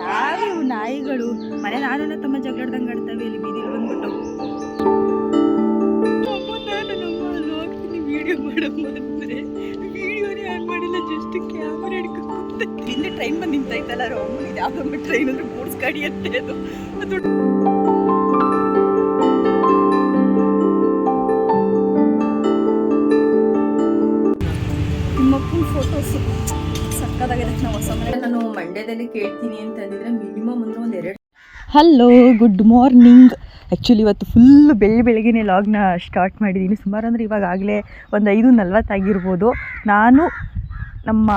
ಯಾವ್ಯಾವ ನಾಯಿಗಳು? ಮನೆ ನಾನೆಲ್ಲ ತಮ್ಮ ಜಗಳಾಡ್ದಂಗೆ ಆಡ್ತವೆ, ಇಲ್ಲಿ ಬೀದಿಲಿ ಬಂದ್ಬಿಟ್ಟು. ಹಿಂದೆ ಟ್ರೈನ್ ಬಂದು ನಿಂತೈತಲ್ಲ ರೋಮ್ ಇದು ಯಾವ್ದೊಮ್ಮೆ ಟ್ರೈನ್ ಅಂದ್ರೆ ಗೂಡ್ಸ್ ಗಾಡಿ ಅಂತೆ ಅದು ನಾನು ಮಂಡ್ಯದಲ್ಲಿ ಕೇಳ್ತೀನಿ ಅಂತಂದಿದ್ರೆ ಮಿನಿಮಮ್ ಅಂದ್ರೆ ಒಂದು ಎರಡು ಹಲೋ ಗುಡ್ ಮಾರ್ನಿಂಗ್ ಆ್ಯಕ್ಚುಲಿ ಇವತ್ತು ಫುಲ್ ಬೆಳಿ ಬೆಳಗ್ಗೆನೇ ಲಾಗ್ನ ಸ್ಟಾರ್ಟ್ ಮಾಡಿದ್ದೀನಿ ಸುಮಾರು ಅಂದರೆ ಆಗಲೇ ಒಂದು ಐದು ನಲ್ವತ್ತಾಗಿರ್ಬೋದು. ನಾನು ನಮ್ಮ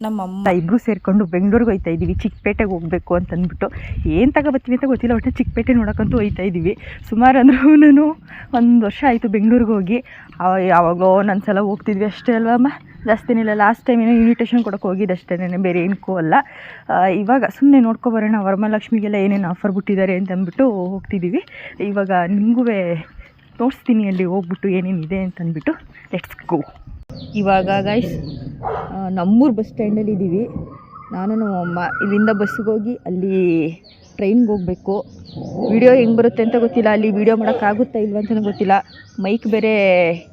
ನಮ್ಮ ಅಮ್ಮ ಇಬ್ಬರು ಸೇರಿಕೊಂಡು ಬೆಂಗಳೂರಿಗೆ ಹೋಗ್ತಾ ಇದ್ದೀವಿ ಚಿಕ್ಕಪೇಟೆಗೆ ಹೋಗಬೇಕು ಅಂತ ಅಂದ್ಬಿಟ್ಟು ಏನು ತಗೋಬತ್ತೀವಿ ಅಂತ ಗೊತ್ತಿಲ್ಲ. ಒಟ್ಟು ಚಿಕ್ಕಪೇಟೆ ನೋಡೋಕ್ಕಂತೂ ಹೋಗ್ತಾ ಇದ್ದೀವಿ ಸುಮಾರು ಅಂದ್ರೂ ನಾನು ಒಂದು ವರ್ಷ ಆಯಿತು ಬೆಂಗಳೂರಿಗೆ ಹೋಗಿ. ಯಾವಾಗಲೋ ನನ್ನ ಸಲ ಹೋಗ್ತಿದ್ವಿ ಅಷ್ಟೇ ಅಲ್ವಾ ಅಮ್ಮ? ಜಾಸ್ತಿನಿಲ್ಲ ಲಾಸ್ಟ್ ಟೈಮ್ ಏನೋ ಇನ್ವಿಟೇಷನ್ ಕೊಡೋಕೆ ಹೋಗಿದ್ದು ಅಷ್ಟೇ ಬೇರೆ ಏನಕ್ಕೂ ಅಲ್ಲ. ಇವಾಗ ಸುಮ್ಮನೆ ನೋಡ್ಕೊಬರೋಣ ವರಮಹಾಲಕ್ಷ್ಮಿಗೆಲ್ಲ ಏನೇನು ಆಫರ್ ಬಿಟ್ಟಿದ್ದಾರೆ ಅಂತ ಅಂದ್ಬಿಟ್ಟು ಹೋಗ್ತಿದ್ದೀವಿ ಇವಾಗ ನಿಮಗೂ ತೋರಿಸ್ತೀನಿ ಅಲ್ಲಿ ಹೋಗ್ಬಿಟ್ಟು ಏನೇನಿದೆ ಅಂತ ಅಂದ್ಬಿಟ್ಟು ಲೆಟ್ಸ್ ಗೋ ಇವಾಗ ಗೈಸ್ ನಮ್ಮೂರು ಬಸ್ ಸ್ಟ್ಯಾಂಡಲ್ಲಿ ಇದ್ದೀವಿ. ನಾನು ನಮ್ಮ ಇಲ್ಲಿಂದ ಬಸ್ಸಿಗೆ ಹೋಗಿ ಅಲ್ಲಿ ಟ್ರೈನ್ಗೆ ಹೋಗಬೇಕು. ವಿಡಿಯೋ ಹೆಂಗೆ ಬರುತ್ತೆ ಅಂತ ಗೊತ್ತಿಲ್ಲ. ಅಲ್ಲಿ ವಿಡಿಯೋ ಮಾಡೋಕ್ಕಾಗುತ್ತಾ ಇಲ್ವ ಅಂತಲೂ ಗೊತ್ತಿಲ್ಲ. ಮೈಕ್ ಬೇರೆ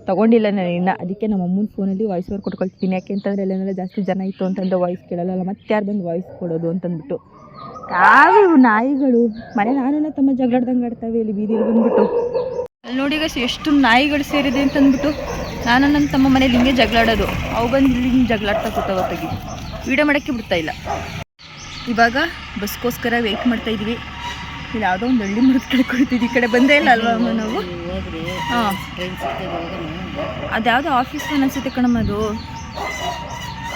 ತೊಗೊಂಡಿಲ್ಲ ನಾನು ಇನ್ನು. ಅದಕ್ಕೆ ನಮ್ಮ ಅಮ್ಮನ ಫೋನಲ್ಲಿ ವಾಯ್ಸ್ ಓವರ್ ಕೊಟ್ಕೊಳ್ತೀನಿ ಯಾಕೆ ಅಂತಂದರೆ ಅಲ್ಲೆಲ್ಲ ಜಾಸ್ತಿ ಜನ ಇತ್ತು ಅಂತಂದ್ರೆ ವಾಯ್ಸ್ ಕೇಳಲ್ಲ ಮತ್ತೆ ಯಾರು ಬಂದು ವಾಯ್ಸ್ ಕೊಡೋದು ಅಂತಂದ್ಬಿಟ್ಟು. ಯಾವ ನಾಯಿಗಳು? ಮನೆ ನಾನೆಲ್ಲ ತಮ್ಮ ಜಗಳಾಡ್ದಂಗೆ ಆಡ್ತಾವೆ ಇಲ್ಲಿ ಬೀದಿಲಿ ಬಂದ್ಬಿಟ್ಟು. ನೋಡಿ ಎಷ್ಟು ನಾಯಿಗಳು ಸೇರಿದೆ ಅಂತ ಅಂದ್ಬಿಟ್ಟು ನಾನು ನನ್ನ ತಮ್ಮ ಮನೇಲಿ ಹಿಂಗೆ ಜಗಳಾಡೋದು ಅವು ಬಂದು ಇಲ್ಲಿ ಹಿಂಗೆ ಜಗಳಾಡ್ತಾ ಕೂತಾವ ತೆಗಿ ವೀಡಿಯೋ ಮಾಡೋಕ್ಕೆ ಬಿಡ್ತಾ ಇಲ್ಲ. ಇವಾಗ ಬಸ್ಗೋಸ್ಕರ ವೆಯ್ಟ್ ಮಾಡ್ತಾ ಇದ್ವಿ ಇಲ್ಲಿ ಯಾವುದೋ ಒಂದು ಹಳ್ಳಿ ಮುಡಿದು ಕಡೆ ಕುಳಿತಿದ್ವಿ ಈ ಕಡೆ ಬಂದೇ ಇಲ್ಲ ಅಲ್ವಾ ಅಮ್ಮ ನಾವು? ಹಾಂ. ಅದ್ಯಾವುದೋ ಆಫೀಸ್ ಅನಿಸುತ್ತೆ ಕಣಮ್ಮ ಅದು.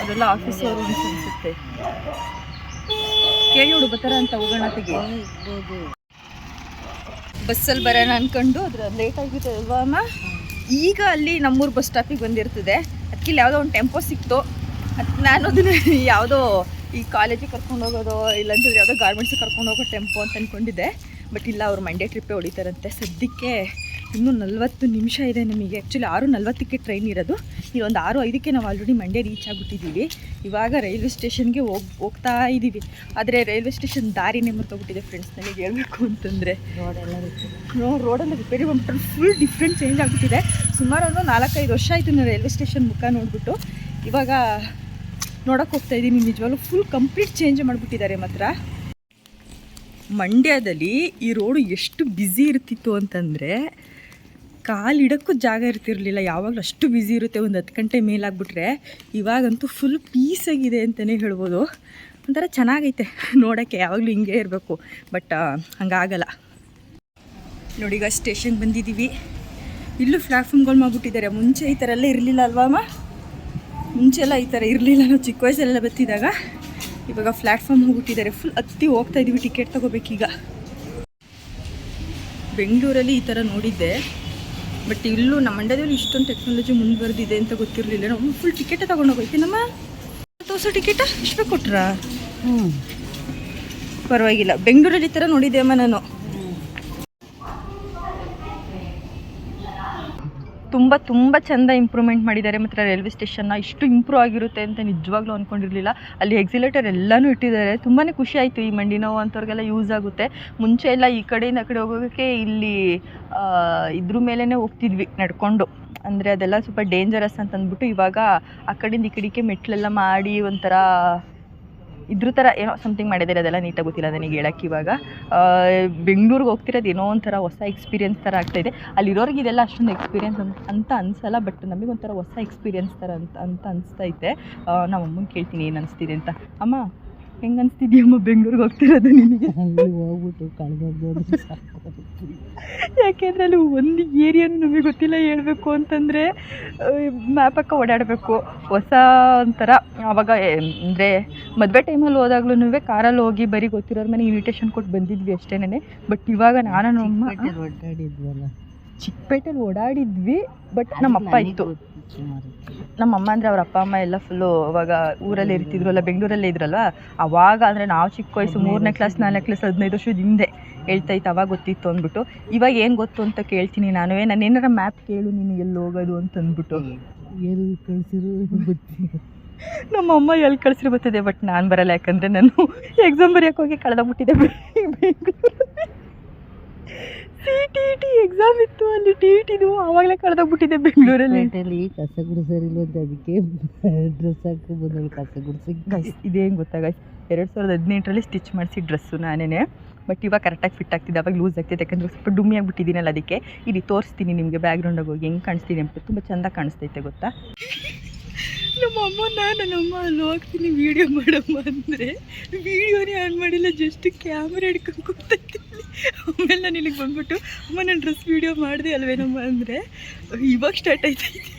ಅದೆಲ್ಲ ಆಫೀಸ್ ಅವರು ಅನಿಸುತ್ತೆ. ಕೇಳಿ ನೋಡು ಬರ್ತಾರ ಅಂತ ಹೋಗೋಣ ತೆಗಿ ಬಸ್ಸಲ್ಲಿ ಬರೋಣ ಅನ್ಕೊಂಡು ಅದ್ರ ಲೇಟ್ ಆಗಿದೆ ಅಲ್ವಾ ಅಮ್ಮ? ಈಗ ಅಲ್ಲಿ ನಮ್ಮೂರು ಬಸ್ ಸ್ಟಾಪಿಗೆ ಬಂದಿರ್ತದೆ. ಅದಕ್ಕೆ ಇಲ್ಲಿ ಯಾವುದೋ ಒಂದು ಟೆಂಪೋ ಸಿಕ್ತು. ಅದು ನಾನು ಅದನ್ನು ಯಾವುದೋ ಈ ಕಾಲೇಜಿಗೆ ಕರ್ಕೊಂಡು ಹೋಗೋದು ಇಲ್ಲಾಂದ್ರೆ ಯಾವುದೋ ಗಾರ್ಮೆಂಟ್ಸಿಗೆ ಕರ್ಕೊಂಡು ಹೋಗೋ ಟೆಂಪೋ ಅಂತ ಅಂದ್ಕೊಂಡಿದ್ದೆ ಬಟ್ ಇಲ್ಲ, ಅವ್ರು ಮಂಡ್ಯ ಟ್ರಿಪ್ಪೇ ಹೊಡಿತಾರಂತೆ ಸದ್ಯಕ್ಕೆ ಇನ್ನೂ ನಲ್ವತ್ತು ನಿಮಿಷ ಇದೆ ನಮಗೆ. ಆ್ಯಕ್ಚುಲಿ ಆರು ನಲ್ವತ್ತಕ್ಕೆ ಟ್ರೈನ್ ಇರೋದು. ಈ ಒಂದು ಆರು ಐದಕ್ಕೆ ನಾವು ಆಲ್ರೆಡಿ ಮಂಡ್ಯ ರೀಚ್ ಆಗಿಬಿಟ್ಟಿದ್ದೀವಿ. ಇವಾಗ ರೈಲ್ವೆ ಸ್ಟೇಷನ್ಗೆ ಹೋಗ್ ಹೋಗ್ತಾ ಇದ್ದೀವಿ. ಆದರೆ ರೈಲ್ವೆ ಸ್ಟೇಷನ್ ದಾರಿನೇ ಮರ್ತೋಗ್ಬಿಟ್ಟಿದೆ ಫ್ರೆಂಡ್ಸ್ ನನಗೆ ಹೇಳಬೇಕು ಅಂತಂದರೆ. ರೋಡಲ್ಲಿ ರಿಪೇರಿ ಬಂದ್ಬಿಟ್ಟು ಫುಲ್ ಡಿಫ್ರೆಂಟ್ ಚೇಂಜ್ ಆಗಿಬಿಟ್ಟಿದೆ. ಸುಮಾರು ಒಂದು ನಾಲ್ಕೈದು ವರ್ಷ ಆಯಿತು ನಾನು ರೈಲ್ವೆ ಸ್ಟೇಷನ್ ಮುಖ ನೋಡಿಬಿಟ್ಟು. ಇವಾಗ ನೋಡೋಕೆ ಹೋಗ್ತಾ ಇದ್ದೀನಿ. ನಿಜವಾಗ್ಲೂ ಫುಲ್ ಕಂಪ್ಲೀಟ್ ಚೇಂಜ್ ಮಾಡಿಬಿಟ್ಟಿದ್ದಾರೆ ಮಾತ್ರ. ಮಂಡ್ಯದಲ್ಲಿ ಈ ರೋಡು ಎಷ್ಟು ಬ್ಯುಸಿ ಇರ್ತಿತ್ತು ಅಂತಂದರೆ ಕಾಲಿಡೋಕ್ಕೂ ಜಾಗ ಇರ್ತಿರಲಿಲ್ಲ. ಯಾವಾಗಲೂ ಅಷ್ಟು ಬ್ಯುಸಿ ಇರುತ್ತೆ. ಒಂದು ಹತ್ತು ಗಂಟೆ ಮೇಲಾಗ್ಬಿಟ್ರೆ ಇವಾಗಂತೂ ಫುಲ್ ಪೀಸಾಗಿದೆ ಅಂತಲೇ ಹೇಳ್ಬೋದು. ಒಂಥರ ಚೆನ್ನಾಗೈತೆ. ನೋಡೋಕ್ಕೆ ಯಾವಾಗಲೂ ಹಿಂಗೆ ಇರಬೇಕು. ಬಟ್ ಹಂಗಾಗಲ್ಲ. ನೋಡಿ, ಈಗ ಸ್ಟೇಷನ್ ಬಂದಿದ್ದೀವಿ ಇಲ್ಲೂ ಪ್ಲ್ಯಾಟ್ಫಾರ್ಮ್ಗಳು ಮಾಡ್ಬಿಟ್ಟಿದ್ದಾರೆ. ಮುಂಚೆ ಈ ಥರ ಎಲ್ಲ ಇರಲಿಲ್ಲ ಅಲ್ವಾ, ಅಮ್ಮ? ಮುಂಚೆ ಎಲ್ಲ ಈ ಥರ ಇರಲಿಲ್ಲ ನಾವು ಚಿಕ್ಕ ವಯಸ್ಸಲ್ಲೆಲ್ಲ ಬತ್ತಿದಾಗ ಇವಾಗ ಪ್ಲ್ಯಾಟ್ಫಾರ್ಮ್ ಹೋಗ್ಬಿಟ್ಟಿದ್ದಾರೆ ಫುಲ್ ಹತ್ತಿ ಹೋಗ್ತಾ ಇದ್ದೀವಿ ಟಿಕೆಟ್ ತೊಗೋಬೇಕೀಗ. ಬೆಂಗಳೂರಲ್ಲಿ ಈ ಥರ ನೋಡಿದ್ದೆ. ಬಟ್ ಇಲ್ಲೂ ನಮ್ಮ ಮಂಡ್ಯದಲ್ಲಿ ಇಷ್ಟೊಂದು ಟೆಕ್ನಾಲಜಿ ಮುಂದುವರೆದಿದೆ ಅಂತ ಗೊತ್ತಿರಲಿಲ್ಲ. ನಾವು ಫುಲ್ ಟಿಕೆಟೇ ತೊಗೊಂಡೋಗೈತಿ ನಮ್ಮ ತೋರ್ಸೋ ಟಿಕೆಟ ಇಷ್ಟು ಕೊಟ್ರಾ? ಹ್ಞೂ ಪರವಾಗಿಲ್ಲ. ಬೆಂಗಳೂರಲ್ಲಿ ಈ ಥರ ನೋಡಿದ್ದೆ ಅಮ್ಮ ನಾನು. ತುಂಬ ತುಂಬ ಚೆಂದ ಇಂಪ್ರೂವ್ಮೆಂಟ್ ಮಾಡಿದ್ದಾರೆ. ಮತ್ತು ರೈಲ್ವೆ ಸ್ಟೇಷನ್ನ ಇಷ್ಟು ಇಂಪ್ರೂವ್ ಆಗಿರುತ್ತೆ ಅಂತ ನಿಜವಾಗ್ಲೂ ಅಂದ್ಕೊಂಡಿರಲಿಲ್ಲ ಅಲ್ಲಿ ಎಕ್ಸಿಲೇಟರ್ ಎಲ್ಲನೂ ಇಟ್ಟಿದ್ದಾರೆ. ತುಂಬಾ ಖುಷಿ ಆಯಿತು ಈ ಮಂಡಿ ನೋವು ಅಂಥವ್ರಿಗೆಲ್ಲ ಯೂಸ್ ಆಗುತ್ತೆ. ಮುಂಚೆ ಎಲ್ಲ ಈ ಕಡೆಯಿಂದ ಆ ಕಡೆ ಹೋಗೋಕ್ಕೆ ಇಲ್ಲಿ ಇದ್ರ ಮೇಲೇ ಹೋಗ್ತಿದ್ವಿ ನಡ್ಕೊಂಡು. ಅಂದರೆ ಅದೆಲ್ಲ ಸ್ವಲ್ಪ ಡೇಂಜರಸ್ ಅಂತಂದ್ಬಿಟ್ಟು ಇವಾಗ ಆ ಕಡೆಯಿಂದ ಈ ಕಡೆಗೆ ಮೆಟ್ಲೆಲ್ಲ ಮಾಡಿ ಒಂಥರ ಇದ್ರ ಥರ ಏನೋ ಸಮಥಿಂಗ್ ಮಾಡಿದ್ದಾರೆ ಅದೆಲ್ಲ ನೀಟಾಗಿ ಗೊತ್ತಿಲ್ಲ ನನಗೆ ಹೇಳಕ್ಕೆ ಇವಾಗ. ಬೆಂಗಳೂರಿಗೆ ಹೋಗ್ತಿರೋದು ಏನೋ ಒಂಥರ ಹೊಸ ಎಕ್ಸ್ಪೀರಿಯನ್ಸ್ ಥರ ಆಗ್ತಾಯಿದೆ ಅಲ್ಲಿರೋರಿಗೆ ಇದೆಲ್ಲ ಅಷ್ಟೊಂದು ಎಕ್ಸ್ಪೀರಿಯನ್ಸ್ ಅಂತ ಅನ್ಸಲ್ಲ ಬಟ್ ನಮಗೆ ಒಂಥರ ಹೊಸ ಎಕ್ಸ್ಪೀರಿಯನ್ಸ್ ಥರ ಅಂತ ಅಂತ ಅನಿಸ್ತೈತೆ ನಮ್ಮ ಅಮ್ಮನ ಕೇಳ್ತೀನಿ, ಏನು ಅನಿಸ್ತಿದೆ ಅಂತ. ಅಮ್ಮ ಹೆಂಗೆ ಅನಿಸ್ತಿದ್ಯಮ್ಮ ಬೆಂಗಳೂರಿಗೆ ಹೋಗ್ತಿರೋದು ನಿನಗೆ? ಹೋಗ್ಬಿಟ್ಟು ಕಳೆದೋಗ್ಬೋದು ಯಾಕೆಂದ್ರೆ ಅಲ್ಲಿ ಒಂದು ಏರಿಯಾನು ನಮಗೆ ಗೊತ್ತಿಲ್ಲ ಹೇಳಬೇಕು ಅಂತಂದರೆ ಮ್ಯಾಪ್ ಹಾಕ ಓಡಾಡಬೇಕು. ಹೊಸ ಒಂಥರ ಆವಾಗ ಅಂದರೆ ಮದುವೆ ಟೈಮಲ್ಲಿ ಹೋದಾಗ್ಲೂ ಕಾರಲ್ಲಿ ಹೋಗಿ ಬರೀ ಗೊತ್ತಿರೋರ ಮನೆ ಇನ್ವಿಟೇಷನ್ ಕೊಟ್ಟು ಬಂದಿದ್ವಿ ಅಷ್ಟೇನೆ. ಬಟ್ ಇವಾಗ ನಾನು ನಮ್ಮ ಓಡಾಡಿದ್ವಲ್ಲ ಚಿಕ್ಕಪೇಟೆಲಿ ಓಡಾಡಿದ್ವಿ ಬಟ್ ನಮ್ಮ ಅಪ್ಪ ಇತ್ತು. ನಮ್ಮ ಅಮ್ಮ ಅಂದರೆ ಅವ್ರ ಅಪ್ಪ ಅಮ್ಮ ಎಲ್ಲ ಫುಲ್ಲು ಅವಾಗ ಊರಲ್ಲಿ ಇರ್ತಿದ್ರಲ್ಲ ಬೆಂಗಳೂರಲ್ಲೇ ಇದ್ರಲ್ವ ಅವಾಗ ಅಂದರೆ ನಾವು ಚಿಕ್ಕ ವಯಸ್ಸು ಮೂರನೇ ಕ್ಲಾಸ್ ನಾಲ್ಕನೇ ಕ್ಲಾಸ್ ಹದಿನೈದು ವರ್ಷದ ಹಿಂದೆ ಹೇಳ್ತಾ ಇತ್ತು ಅವಾಗ ಗೊತ್ತಿತ್ತು ಅಂದ್ಬಿಟ್ಟು. ಇವಾಗ ಏನು ಗೊತ್ತು ಅಂತ ಕೇಳ್ತೀನಿ ನಾನು ನಾನು ಏನಾರ ಮ್ಯಾಪ್ ಕೇಳು ನೀನು ಎಲ್ಲಿ ಹೋಗೋದು ಅಂತ ಅಂದ್ಬಿಟ್ಟು. ಎಲ್ಲಿ ಕಳ್ಸಿರು ಗೊತ್ತಿಲ್ಲ. ನಮ್ಮ ಅಮ್ಮ ಎಲ್ಲಿ ಕಳಿಸಿರು ಬರ್ತದೆ ಬಟ್ ನಾನು ಬರಲ್ಲ ಯಾಕಂದರೆ ನಾನು ಎಕ್ಸಾಮ್ ಬರೆಯೋಕೆ ಹೋಗಿ ಕಳೆದೋಗ್ಬಿಟ್ಟಿದ್ದೆ ಸಿ ಟಿ ಟಿ ಎಕ್ಸಾಮ್ ಇತ್ತು ಅಲ್ಲಿ ಟಿ ಟಿದು ಆವಾಗಲೇ ಕಳೆದೋಗ್ಬಿಟ್ಟಿದೆ ಬೆಂಗಳೂರಲ್ಲಿ. ಕಸ ಗುಡಿಸೋರಿಲ್ಲ ಅಂತ ಅದಕ್ಕೆ ಡ್ರೆಸ್ ಹಾಕಿ ಬಂದಳು ಕಸ ಗುಡಿಸಿ ಗೈಸ್ ಇದೇನು ಗೊತ್ತಾ ಗೈಸ್ ಎರಡು ಸಾವಿರದ ಹದಿನೆಂಟರಲ್ಲಿ ಸ್ಟಿಚ್ ಮಾಡಿಸಿ ಡ್ರೆಸ್ಸು ನಾನೇ ಬಟ್ ಇವಾಗ ಕರೆಕ್ಟಾಗಿ ಫಿಟ್ ಆಗ್ತಿದೆ ಅವಾಗ ಲೂಸ್ ಆಗ್ತಿದೆ ಯಾಕಂದರೆ ಸ್ವಲ್ಪ ಡುಮ್ಮಿ ಆಗಿಬಿಟ್ಟಿದ್ದೀನಲ್ಲ ಅದಕ್ಕೆ. ಇಲ್ಲಿ ತೋರಿಸ್ತೀನಿ ನಿಮಗೆ ಬ್ಯಾಗ್ರೌಂಡಾಗಿ ಹೋಗಿ ಹೆಂಗೆ ಕಾಣಿಸ್ತೀನಿ ಅಂತ. ತುಂಬ ಚೆಂದ ಕಾಣಿಸ್ತೈತೆ ಗೊತ್ತಾ? ನಮ್ಮ ಅಮ್ಮನ ನನ್ನಮ್ಮ ಅಲ್ಲಿ ಹೋಗ್ತೀನಿ ವೀಡಿಯೋ ಮಾಡಮ್ಮ ಅಂದರೆ. ವೀಡಿಯೋನೇ ಆನ್ ಮಾಡಿಲ್ಲ ಜಸ್ಟ್ ಕ್ಯಾಮ್ರಾ ಹಿಡ್ಕೊಂಡು ಕೂತಿದ್ದೀನಿ. ಆಮೇಲೆ ನಾನು ಇಲ್ಲಿಗೆ ಬಂದ್ಬಿಟ್ಟು ಅಮ್ಮ, ನಾನು ಡ್ರೆಸ್ ವೀಡಿಯೋ ಮಾಡಿದೆ ಅಲ್ವೇನಮ್ಮ ಅಂದರೆ. ಇವಾಗ ಸ್ಟಾರ್ಟ್ ಆಯ್ತೈತಿ